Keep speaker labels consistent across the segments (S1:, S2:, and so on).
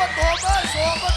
S1: 们，我们，我。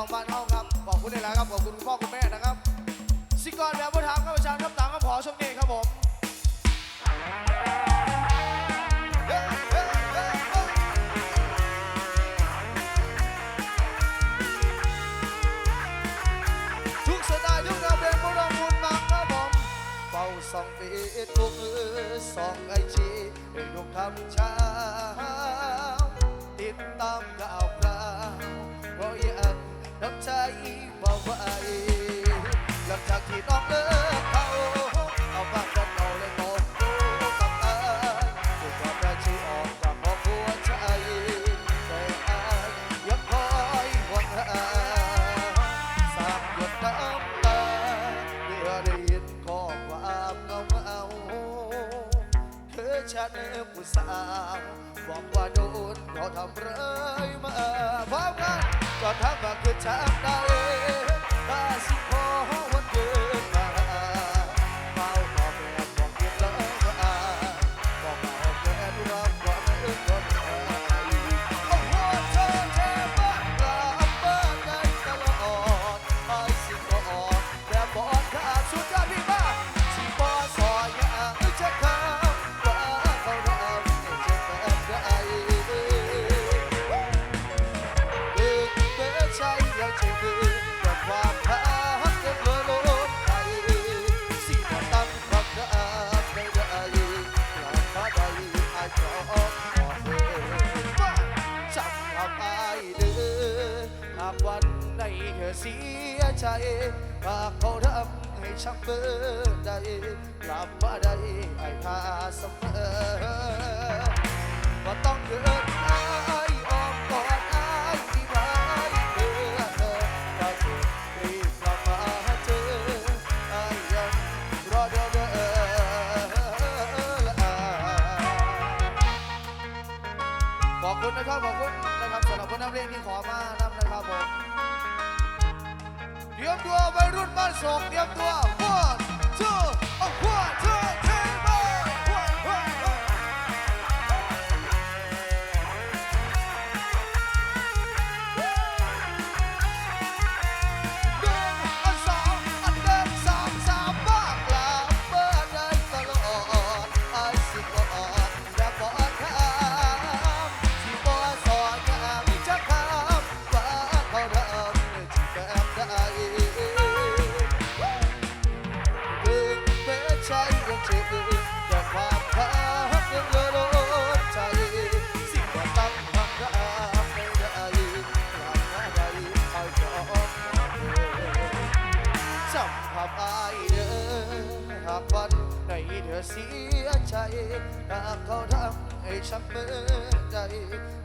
S1: องบ้านเฮาครับขอบคุณหลายๆครับขอบคุณคุณพ่อคุณแม่นะครับสิกรแบบผู้ถามครับอาจารย์ครับต่ามคำขอชมเองครับผมทุกสไตล์ยุกแนาเพลงพวกเรามุลมากครับผมเฝ้าส่องฟีดุกมือส่องไอจีเป็นทุกคำเช้าติดตามข่าวคร บอกว่าโดนเขาทำร้ายมาพร้อมกันก็ทำมาคือช้างได้ถ้าสิ ใจหากเขาทำให้ช้ำเบื่อได้กลับมาได้ไอ้ทาเสมอว่าต้องเกิดอายออมกอดอายที่ไว้เพื่อเธอถ้าเธอรีบกลับมาเจออายยังรอเด้อเออขอบคุณนะครับขอบคุณนะครับสำหรับคนนักเรียนที่ขอมานำนะครับผม เตรียมตัววัยรุ่นบ้านสองเตรียมตัว one two oh, one two ามวันในเธอเสียใจหากเขาทำให้ฉันเมื่อใด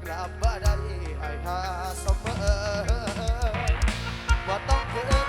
S1: กลับมาได้ไอ้หาเสมอว่าต้องเกิด